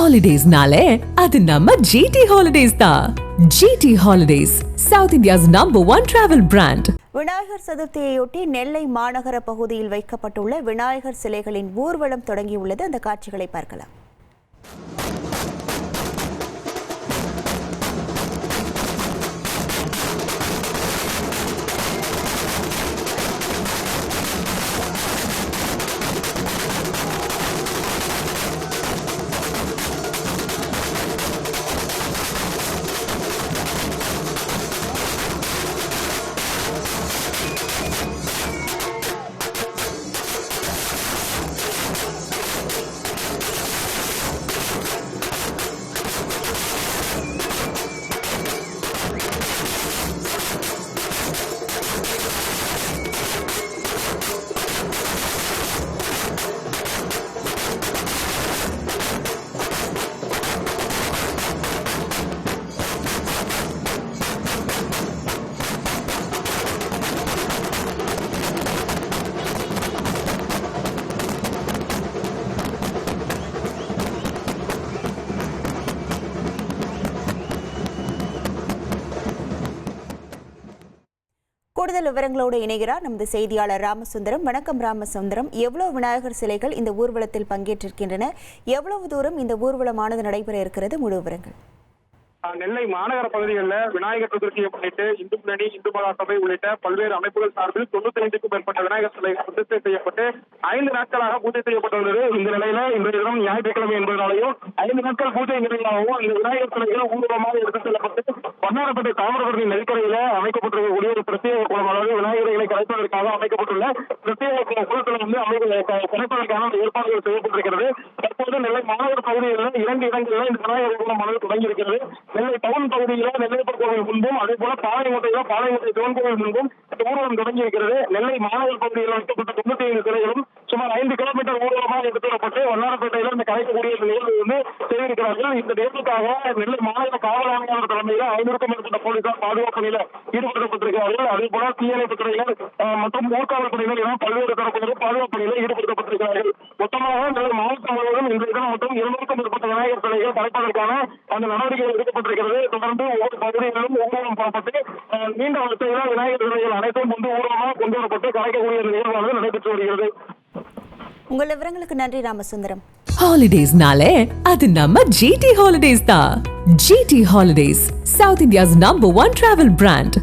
ஹாலிடேஸ்னாலே அது நம்ம ஜிடி ஹாலிடேஸ் தான் GT holidays south India's number one travel brand Vinayagar சதுர்த்தியையொட்டி Nellai மாநகர பகுதியில் வைக்கப்பட்டுள்ள விநாயகர் சிலைகளின் ஊர்வலம் தொடங்கியுள்ளது. அந்த காட்சிகளை பார்க்கலாம். கூடுதல் விவரங்களோடு இணைகிறார் நமது செய்தியாளர் ராமசுந்தரம். வணக்கம் ராமசுந்தரம். எவ்வளவு விநாயகர் சிலைகள் இந்த ஊர்வலத்தில் பங்கேற்றிருக்கின்றன? எவ்வளவு தூரம் இந்த ஊர்வலமானது நடைபெற இருக்கிறது? முழு விவரங்கள். நெல்லை மாநகர பகுதிகளில் விநாயகர் சதுர்த்தியை முன்னிட்டு இந்து முன்னணி இந்து மகாசபை உள்ளிட்ட பல்வேறு அமைப்புகள் சார்பில் தொண்ணூத்தி ஐந்துக்கும் மேற்பட்ட விநாயகர் சிலைகள் பிரதிஷ்டை செய்யப்பட்டு ஐந்து நாட்களாக பூஜை செய்யப்பட்டுள்ளது. இந்த நிலையில இன்றைய தினம் ஞாயிற்றுக்கிழமை என்பதனாலையும் ஐந்து நாட்கள் பூஜை நிறைவாகவும் இந்த விநாயகர் சிலைகள் ஊர்வலமாக எடுத்துச் செல்லப்பட்டு வண்ணாரப்பேட்டை தாமிரபரணி நெல்கரையில அமைக்கப்பட்டிருக்கக்கூடிய ஒரு பிரத்யேக குளம் அதாவது விநாயகர்களை கலைப்பதற்காக அமைக்கப்பட்டுள்ள பிரத்யேக குளத்தில் வந்து அமைப்பு கலைப்பதற்கான ஏற்பாடுகள் செய்யப்பட்டிருக்கிறது. தற்போது நெல்லை மாநகர பகுதிகளில் இரண்டு இடங்களில் இந்த விநாயகர் குளமானது தொடங்கியிருக்கிறது. நெல்லை டவுன் பகுதியில நெல்லைப்பர் கோவில் முன்பும் அதே போல பாளையங்கோட்டையில பாளையங்கோட்டை சிவன் கோவில் முன்பும் இந்த ஊர்வலம் தொடங்கி இருக்கிறது நெல்லை மாநகர் பகுதியில் வைக்கப்பட்ட தொண்ணூத்தி ஐந்து சிலைகளும் சுமார் ஐந்து கிலோமீட்டர் ஊர்வலமாக எடுத்து வரப்பட்டு வண்ணாரப்பேட்டையில இந்த கலைக்கக்கூடிய நிகழ்வு வந்து செய்திருக்கிறார்கள் இந்த நிகழ்வுக்காக நெல்லை மாநகர காவல் ஆணையாளர் தலைமையில ஐநூறுக்கும் மேற்பட்ட போலீசார் பாதுகாப்பு பணியில ஈடுபடுத்தப்பட்டிருக்கிறார்கள். அதே போல தீயணைப்பு துறையினர் மற்றும் ஊர்காவல் பணியினர் என பல்வேறு தரப்பினரும் பாதுகாப்பு பணியில ஈடுபடுத்தப்பட்டிருக்கிறார்கள். மொத்தமாக நெல்லை மாவட்டம் முழுவதும் இன்றைய தினம் மொத்தம் இருநூறுக்கும் மேற்பட்ட விநாயகர் சிலைகள் கலைப்பதற்கான அந்த நடவடிக்கைகள் எடுக்கப்பட்டிருக்கிறது தொடர்ந்து ஒவ்வொரு பகுதிகளிலும் ஊர்வலம் புறப்பட்டு நீண்ட வரிசையில விநாயகர் சிலைகள் அனைத்தும் முன்பு ஊர்வலமாக கொண்டு வரப்பட்டு கலைக்கக்கூடிய நிகழ்வானது நடைபெற்று வருகிறது. உங்கள் விவரங்களுக்கு நன்றி ராமசுந்தரம். ஹாலிடேஸ்னாலே அது நம்ம ஜிடி ஹாலிடேஸ் தான். GT holidays south India's number one travel brand